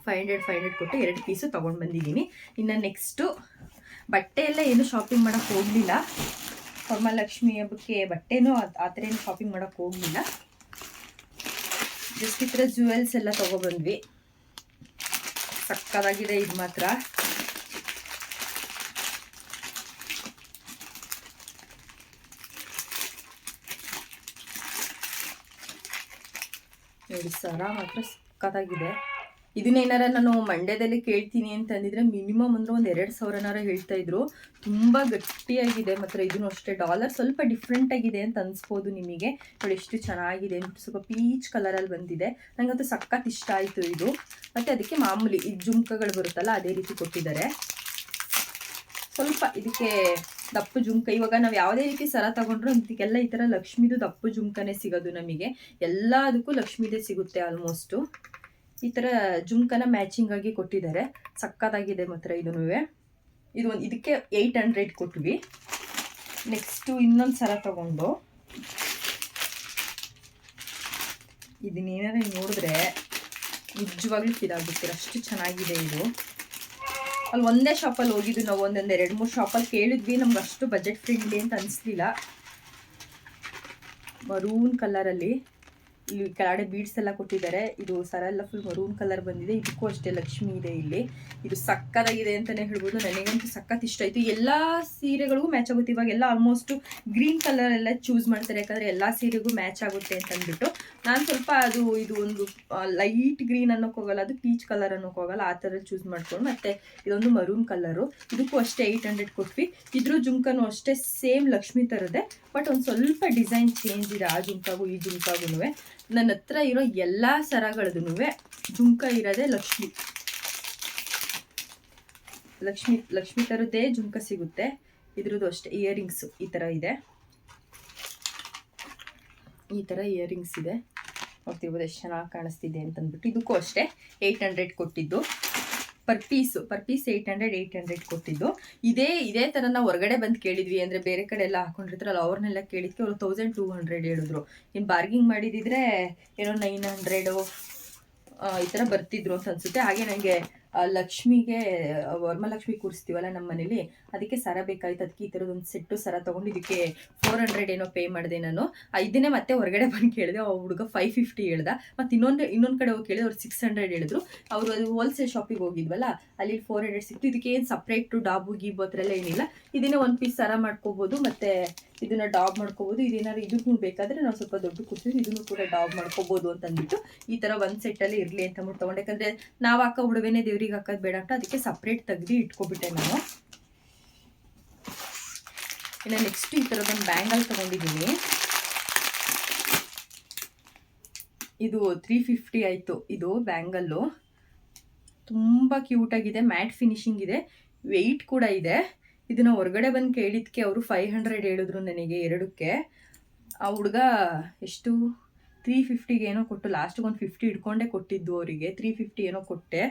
ಫೈವ್ ಹಂಡ್ರೆಡ್ ಫೈವ್ ಹಂಡ್ರೆಡ್ ಕೊಟ್ಟು ಎರಡು ಪೀಸು ತೊಗೊಂಡು ಬಂದಿದ್ದೀನಿ. ಇನ್ನು ನೆಕ್ಸ್ಟು ಬಟ್ಟೆ ಎಲ್ಲ ಏನು ಶಾಪಿಂಗ್ ಮಾಡೋಕ್ಕೆ ಹೋಗಲಿಲ್ಲ. ಕೊರ್ಮಲಕ್ಷ್ಮಿ ಹಬ್ಬಕ್ಕೆ ಬಟ್ಟೆನೂ ಆ- ಆ ಥರ ಏನು ಶಾಪಿಂಗ್ ಮಾಡೋಕ್ಕೆ ಹೋಗಲಿಲ್ಲ. ಥರ ಜುವೆಲ್ಸ್ ಎಲ್ಲ ತೊಗೊಬಂದ್ವಿ. ಸಕ್ಕದಾಗಿದೆ ಇದು ಮಾತ್ರ. ನೋಡಿ ಸರ ಮಾತ್ರ ಸಕ್ಕತ್ತಾಗಿದೆ ಇದನ್ನೇನಾರ ನಾನು ಮಂಡ್ಯದಲ್ಲಿ ಕೇಳ್ತೀನಿ ಅಂತಂದಿದ್ರೆ ಮಿನಿಮಮ್ ಅಂದ್ರೆ ಒಂದು ಎರಡು ಸಾವಿರನಾರ ಹೇಳ್ತಾ ಇದ್ರು. ತುಂಬ ಗಟ್ಟಿಯಾಗಿದೆ, ಮಾತ್ರ ಇದನ್ನು ಅಷ್ಟೇ ಡಾಲರ್ ಸ್ವಲ್ಪ ಡಿಫ್ರೆಂಟ್ ಆಗಿದೆ ಅಂತ ಅನ್ಸ್ಬೋದು ನಿಮಗೆ. ನೋಡಿ, ಎಷ್ಟು ಚೆನ್ನಾಗಿದೆ ಸ್ವಲ್ಪ ಪೀಚ್ ಕಲರಲ್ಲಿ ಬಂದಿದೆ. ನನಗಂತೂ ಸಖತ್ ಇಷ್ಟ ಆಯಿತು ಇದು. ಮತ್ತೆ ಅದಕ್ಕೆ ಮಾಮೂಲಿ ಈ ಜುಮ್ಕಗಳು ಬರುತ್ತಲ್ಲ, ಅದೇ ರೀತಿ ಕೊಟ್ಟಿದ್ದಾರೆ. ಸ್ವಲ್ಪ ಇದಕ್ಕೆ ದಪ್ಪು ಜುಮ್ಕ, ಇವಾಗ ನಾವು ಯಾವುದೇ ರೀತಿ ಸರ ತಗೊಂಡ್ರು ಇದಕ್ಕೆಲ್ಲ ಈ ಥರ ಲಕ್ಷ್ಮಿದು ದಪ್ಪ ಜುಮ್ಕನೇ ಸಿಗೋದು ನಮಗೆ. ಎಲ್ಲದಕ್ಕೂ ಲಕ್ಷ್ಮಿದೇ ಸಿಗುತ್ತೆ ಆಲ್ಮೋಸ್ಟು ಈ ಥರ ಜುಮ್ಕನ ಮ್ಯಾಚಿಂಗ್ ಆಗಿ ಕೊಟ್ಟಿದ್ದಾರೆ. ಸಕ್ಕತ್ತಾಗಿದೆ ಮಾತ್ರ ಇದನ್ನು ಇದು ಒಂದು ಇದಕ್ಕೆ ಏಯ್ಟ್ ಹಂಡ್ರೆಡ್ ಕೊಟ್ವಿ. ನೆಕ್ಸ್ಟು ಇನ್ನೊಂದು ಸಲ ತಗೊಂಡು. ಇದನ್ನೇನಾರ ನೋಡಿದ್ರೆ ನಿಜವಾಗ್ಲೂ ಇದಾಗುತ್ತೆ. ಅಷ್ಟು ಚೆನ್ನಾಗಿದೆ ಇದು. ಅಲ್ಲಿ ಒಂದೇ ಶಾಪಲ್ಲಿ ಹೋಗಿದ್ವಿ ನಾವು ಒಂದೊಂದು ಎರಡು ಮೂರು ಶಾಪಲ್ಲಿ ಕೇಳಿದ್ವಿ. ನಮ್ಗೆ ಅಷ್ಟು ಬಜೆಟ್ ಫ್ರೆಂಡ್ಲಿ ಅಂತ ಅನಿಸ್ಲಿಲ್ಲ. ಮರೂನ್ ಕಲರಲ್ಲಿ ಇಲ್ಲಿ ಕೆಳಗಡೆ ಬೀಡ್ಸ್ ಎಲ್ಲ ಕೊಟ್ಟಿದ್ದಾರೆ. ಇದು ಸರ ಎಲ್ಲ ಫುಲ್ ಮರೂನ್ ಕಲರ್ ಬಂದಿದೆ. ಇದಕ್ಕೂ ಅಷ್ಟೇ ಲಕ್ಷ್ಮಿ ಇದೆ ಇಲ್ಲಿ. ಇದು ಸಕ್ಕತ್ತಾಗಿದೆ ಅಂತಲೇ ಹೇಳ್ಬೋದು. ನನಗಂತೂ ಸಖತ್ ಇಷ್ಟ ಆಯಿತು. ಎಲ್ಲ ಸೀರೆಗಳಿಗೂ ಮ್ಯಾಚ್ ಆಗುತ್ತೆ. ಇವಾಗ ಎಲ್ಲ ಆಲ್ಮೋಸ್ಟ್ ಗ್ರೀನ್ ಕಲರ್ ಎಲ್ಲ ಚೂಸ್ ಮಾಡ್ತಾರೆ. ಯಾಕಂದರೆ ಎಲ್ಲ ಸೀರೆಗೂ ಮ್ಯಾಚ್ ಆಗುತ್ತೆ ಅಂತ ಅಂದ್ಬಿಟ್ಟು. ನಾನು ಸ್ವಲ್ಪ ಅದು, ಇದು ಒಂದು ಲೈಟ್ ಗ್ರೀನ್ ಅನ್ನೋಕೆ ಹೋಗಲ್ಲ. ಅದು ಪೀಚ್ ಕಲರ್ ಅನ್ನೋಕೆ ಹೋಗಲ್ಲ. ಆ ಥರ ಚೂಸ್ ಮಾಡ್ಕೊಂಡು ಮತ್ತೆ ಇದೊಂದು ಮರೂನ್ ಕಲರು ಇದಕ್ಕೂ ಅಷ್ಟೇ ಏಯ್ಟ್ ಹಂಡ್ರೆಡ್ ಕೊಟ್ವಿ. ಇದ್ರ ಜುಮ್ಕನೂ ಅಷ್ಟೇ ಸೇಮ್ ಲಕ್ಷ್ಮಿ ತರದೆ ಬಟ್ ಒಂದು ಸ್ವಲ್ಪ ಡಿಸೈನ್ ಚೇಂಜ್ ಇದೆ ಆ ಜುಮ್ಕಾಗೂ, ಈ ಜುಮ್ಕಾಗೂ ನನ್ನ ಹತ್ರ ಇರೋ ಎಲ್ಲ ಸರಗಳದ್ದು ಜುಮ್ಕ ಇರೋದೇ ಲಕ್ಷ್ಮಿ. ಲಕ್ಷ್ಮಿ ಲಕ್ಷ್ಮಿ ಥರದ್ದೇ ಜುಮ್ಕ ಸಿಗುತ್ತೆ. ಇದ್ರದ್ದು ಅಷ್ಟೇ, ಇಯರಿಂಗ್ಸು ಈ ಥರ ಇದೆ. ಈ ಥರ ಇಯರಿಂಗ್ಸ್ ಇದೆ. ನೋಡ್ತಿರ್ಬೋದು ಎಷ್ಟು ಚೆನ್ನಾಗಿ ಕಾಣಿಸ್ತಿದೆ ಅಂತಂದ್ಬಿಟ್ಟು ಇದಕ್ಕೂ ಅಷ್ಟೇ ಏಯ್ಟ್ ಹಂಡ್ರೆಡ್ ಕೊಟ್ಟಿದ್ದು. Per piece per piece eight hundred eight hundred ಕೊಟ್ಟಿದ್ದು. ಇದೇ ಇದೇ ಥರ ನಾವು ಹೊರಗಡೆ ಬಂದು ಕೇಳಿದ್ವಿ, ಅಂದರೆ ಬೇರೆ ಕಡೆ ಎಲ್ಲ ಹಾಕೊಂಡಿರ್ತಾರಲ್ಲ ಅವ್ರನ್ನೆಲ್ಲ ಕೇಳಿದ್ಕೆ ಅವರು ತೌಸಂಡ್ ಟೂ ಹಂಡ್ರೆಡ್ ಹೇಳಿದ್ರು. ಇನ್ನು ಬಾರ್ಗಿಂಗ್ ಮಾಡಿದಿದ್ರೆ ಏನೋ ನೈನ್ ಹಂಡ್ರೆಡು ಈ ಥರ ಬರ್ತಿದ್ರು ಅಂತ ಅನಿಸುತ್ತೆ. ಹಾಗೆ ನನಗೆ ಲಕ್ಷ್ಮಿಗೆ ವರ್ಮಲಕ್ಷ್ಮಿ ಕೂರಿಸ್ತೀವಲ್ಲ ನಮ್ಮ ಮನೇಲಿ ಅದಕ್ಕೆ ಸರ ಬೇಕಾಯ್ತು ಅದಕ್ಕೆ ಈ ಥರದೊಂದು ಸೆಟ್ಟು ಸರ ತೊಗೊಂಡು ಇದಕ್ಕೆ ಫೋರ್ ಹಂಡ್ರೆಡ್ ಏನೋ ಪೇ ಮಾಡಿದೆ ನಾನು. ಇದನ್ನೇ ಮತ್ತೆ ಹೊರಗಡೆ ಬಂದು ಕೇಳಿದೆ ಆ ಹುಡುಗ ಫೈವ್ ಫಿಫ್ಟಿ ಹೇಳ್ದ. ಮತ್ತು ಇನ್ನೊಂದು ಇನ್ನೊಂದು ಕಡೆ ಹೋಗಿ ಕೇಳಿದ್ರು ಅವ್ರು ಸಿಕ್ಸ್ ಹಂಡ್ರೆಡ್ ಹೇಳಿದ್ರು. ಅವರು ಅದು ಹೋಲ್ಸೇಲ್ ಶಾಪಿಗೆ ಹೋಗಿದ್ವಲ್ಲ, ಅಲ್ಲಿ ಫೋರ್ ಹಂಡ್ರೆಡ್ ಸಿಕ್ತು. ಇದಕ್ಕೆ ಏನು ಸಪ್ರೇಟು ಡಾಬು, ಗೀಬು ಹತ್ರ ಎಲ್ಲ ಏನಿಲ್ಲ. ಇದನ್ನೇ ಒಂದು ಪೀಸ್ ಸರ ಮಾಡ್ಕೋಬೋದು, ಮತ್ತು ಇದನ್ನ ಡಾಬ್ ಮಾಡ್ಕೋಬೋದು. ಇದೇನಾದ್ರು ಇದಕ್ಕೂ ಬೇಕಾದರೆ ನಾವು ಸ್ವಲ್ಪ ದೊಡ್ಡ ಕೂರ್ಸಿದ್ರೆ ಇದನ್ನು ಕೂಡ ಡಾಬ್ ಮಾಡ್ಕೋಬೋದು ಅಂತ ಅಂದ್ಬಿಟ್ಟು ಈ ಥರ ಒಂದು ಸೆಟ್ಟಲ್ಲಿ ಇರಲಿ ಅಂತ ಮುಟ್ಟು ತೊಗೊಂಡೆ. ಯಾಕಂದರೆ ನಾವು ಹಾಕೋ ಉಡುವೆನೇ ದೇವ್ರಿಗೆ ಹಾಕೋದು ಬೇಡ ಅಂತ ಅದಕ್ಕೆ ಸಪ್ರೇಟ್ ತೆಗ್ದು ಇಟ್ಕೊಬಿಟ್ಟೆ ನಾನು. ಇನ್ನು ನೆಕ್ಸ್ಟ್ ಈ ಥರದೊಂದು ಬ್ಯಾಂಗಲ್ ತೊಗೊಂಡಿದ್ದೀನಿ ಇದು ತ್ರೀ ಫಿಫ್ಟಿ ಆಯಿತು, ಇದು ಬ್ಯಾಂಗಲ್ಲು ತುಂಬ ಕ್ಯೂಟಾಗಿದೆ ಮ್ಯಾಟ್ ಫಿನಿಶಿಂಗ್ ಇದೆ ವೆಯ್ಟ್ ಕೂಡ ಇದೆ. ಇದನ್ನು ಹೊರಗಡೆ ಬಂದು ಕೇಳಿದ್ಕೆ ಅವರು ಫೈವ್ ಹಂಡ್ರೆಡ್ ಹೇಳಿದ್ರು ನನಗೆ ಎರಡಕ್ಕೆ. ಆ ಹುಡುಗ ಎಷ್ಟು? ತ್ರೀ ಫಿಫ್ಟಿಗೆ ಏನೋ ಕೊಟ್ಟು ಲಾಸ್ಟಿಗೆ ಒಂದು ಫಿಫ್ಟಿ ಇಟ್ಕೊಂಡೇ ಕೊಟ್ಟಿದ್ದು ಅವರಿಗೆ ತ್ರೀ ಫಿಫ್ಟಿ ಏನೋ ಕೊಟ್ಟೆ.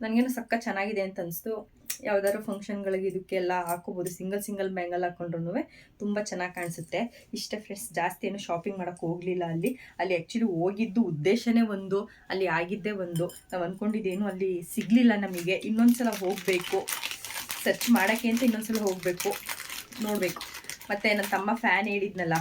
ನನಗೇನೋ ಸಕ್ಕ ಚೆನ್ನಾಗಿದೆ ಅಂತ ಅನಿಸ್ತು. ಯಾವ್ದಾದ್ರು ಫಂಕ್ಷನ್ಗಳಿಗೆ ಇದಕ್ಕೆಲ್ಲ ಹಾಕೋಬೋದು ಸಿಂಗಲ್ ಸಿಂಗಲ್ ಬ್ಯಾಂಗಲ್ ಹಾಕೊಂಡ್ರು ತುಂಬ ಚೆನ್ನಾಗಿ ಕಾಣಿಸುತ್ತೆ. ಇಷ್ಟೇ ಫ್ರೆಂಡ್ಸ್ ಜಾಸ್ತಿ ಏನು ಶಾಪಿಂಗ್ ಮಾಡೋಕ್ಕೆ ಹೋಗಲಿಲ್ಲ ಅಲ್ಲಿ. ಅಲ್ಲಿ ಆ್ಯಕ್ಚುಲಿ ಹೋಗಿದ್ದು ಉದ್ದೇಶನೇ ಒಂದು, ಅಲ್ಲಿ ಆಗಿದ್ದೇ ಒಂದು. ನಾವು ಅಂದ್ಕೊಂಡಿದ್ದೇನು ಅಲ್ಲಿ ಸಿಗಲಿಲ್ಲ ನಮಗೆ. ಇನ್ನೊಂದ್ಸಲ ಹೋಗಬೇಕು. ಸರ್ಚ್ ಮಾಡೋಕ್ಕೆ ಅಂತ ಇನ್ನೊಂದ್ಸಲ ಹೋಗಬೇಕು. ನೋಡಬೇಕು. ಮತ್ತು ನನ್ನ ತಮ್ಮ ಫ್ಯಾನ್ ಹೇಳಿದ್ನಲ್ಲ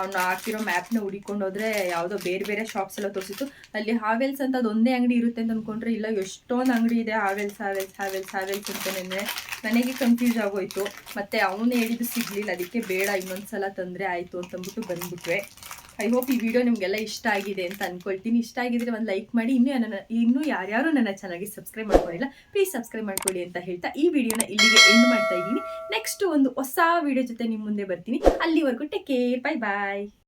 ಅವ್ನು ಹಾಕಿರೋ ಮ್ಯಾಪ್ನ ಹುಡಿಕೊಂಡು ಹೋದ್ರೆ ಯಾವುದೋ ಬೇರೆ ಬೇರೆ ಶಾಪ್ಸ್ ಎಲ್ಲ ತೋರಿಸಿತ್ತು. ಅಲ್ಲಿ ಹಾವೆಲ್ಸ್ ಅಂತ ಅದೊಂದೇ ಅಂಗಡಿ ಇರುತ್ತೆ ಅಂತ ಅಂದ್ಕೊಂಡ್ರೆ ಇಲ್ಲ, ಎಷ್ಟೊಂದು ಅಂಗಡಿ ಇದೆ, ಹಾವೆಲ್ಸ್ ಹಾವೆಲ್ಸ್ ಹಾವೆಲ್ಸ್ ಹಾವೆಲ್ಸ್ ಅಂತಲೇ ನನಗೆ ಕನ್ಫ್ಯೂಸ್ ಆಗೋಯ್ತು. ಮತ್ತು ಅವನು ಹೇಳಿದ್ದು ಸಿಗಲಿಲ್ಲ, ಅದಕ್ಕೆ ಬೇಡ ಇನ್ನೊಂದ್ಸಲ ತೊಂದರೆ ಆಯಿತು ಅಂತಂದ್ಬಿಟ್ಟು ಬಂದ್ಬಿಟ್ವೆ. ಐ ಹೋಪ್ ಈ ವಿಡಿಯೋ ನಿಮಗೆಲ್ಲ ಇಷ್ಟ ಆಗಿದೆ ಅಂತ ಅನ್ಕೊಳ್ತೀನಿ. ಇಷ್ಟ ಆಗಿದ್ರೆ ಒಂದು ಲೈಕ್ ಮಾಡಿ. ಇನ್ನೂ ನನ್ನ ಇನ್ನೂ ಯಾರ್ಯಾರು ನನ್ನ ಚಾನಲ್ಗೆ ಸಬ್ಸ್ಕ್ರೈಬ್ ಮಾಡ್ಕೊಂಡಿಲ್ಲ ಪ್ಲೀಸ್ ಸಬ್ಸ್ಕ್ರೈಬ್ ಮಾಡ್ಕೊಳ್ಳಿ ಅಂತ ಹೇಳ್ತಾ ಈ ವಿಡಿಯೋನ ಇಲ್ಲಿಗೆ ಎಂಡ್ ಮಾಡ್ತಾ ಇದ್ದೀನಿ. ನೆಕ್ಸ್ಟ್ ಒಂದು ಹೊಸ ವಿಡಿಯೋ ಜೊತೆ ನಿಮ್ಮ ಮುಂದೆ ಬರ್ತೀನಿ. ಅಲ್ಲಿವರೆಗೂ ಟೇಕ್ ಕೇರ್ ಬೈ ಬಾಯ್